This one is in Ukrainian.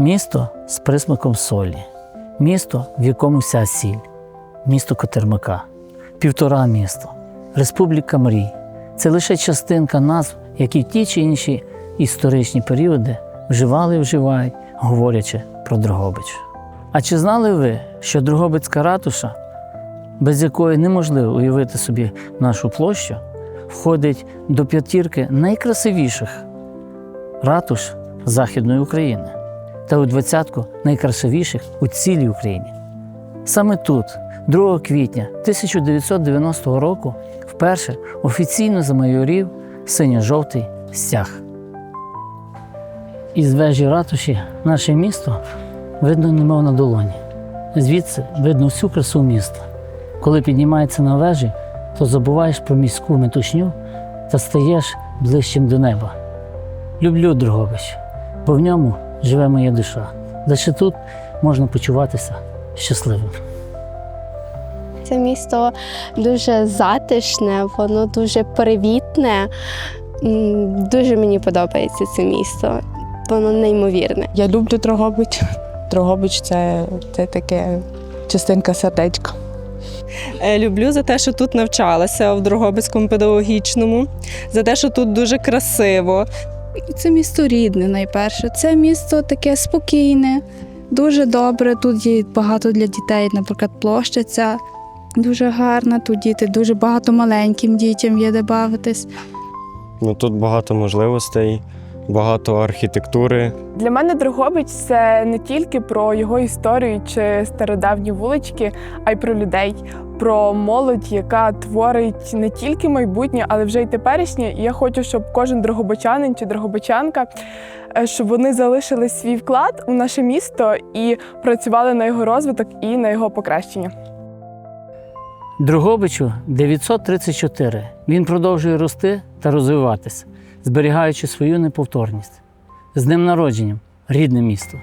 Місто з присмаком солі, місто, в якому вся сіль, місто Котермака, півтора місто, Республіка Мрій. Це лише частинка назв, які в ті чи інші історичні періоди вживали і вживають, говорячи про Дрогобич. А чи знали ви, що Дрогобицька ратуша, без якої неможливо уявити собі нашу площу, входить до п'ятірки найкрасивіших ратуш Західної України та у двадцятку найкрасивіших у цілій Україні. Саме тут, 2 квітня 1990 року, вперше офіційно замайорів синьо-жовтий стяг. Із вежі ратуші наше місто видно немов на долоні. Звідси видно всю красу міста. Коли піднімається на вежі, то забуваєш про міську метушню та стаєш ближчим до неба. Люблю Дрогобич, бо в ньому живе моя душа. Лише тут можна почуватися щасливим. Це місто дуже затишне, воно дуже привітне. Дуже мені подобається це місто. Воно неймовірне. Я люблю Дрогобич. Дрогобич це, це таке частинка сердечка. Е, Люблю за те, що тут навчалася в Дрогобицькому педагогічному, за те, що тут дуже красиво. Це місто рідне, найперше. Це місто таке спокійне, дуже добре. Тут є багато для дітей, наприклад, площа ця дуже гарна. Тут діти дуже багато маленьким дітям є де бавитись. Ну, тут багато можливостей, багато архітектури. Для мене Дрогобич це не тільки про його історію чи стародавні вулички, а й про людей, про молодь, яка творить не тільки майбутнє, але вже й теперішнє. І я хочу, щоб кожен дрогобичанин чи дрогобичанка, е, щоб вони залишили свій вклад у наше місто і працювали на його розвиток і на його покращення. Дрогобичу 934. Він продовжує рости та розвиватися, зберігаючи свою неповторність. З днем народженням, рідне місто!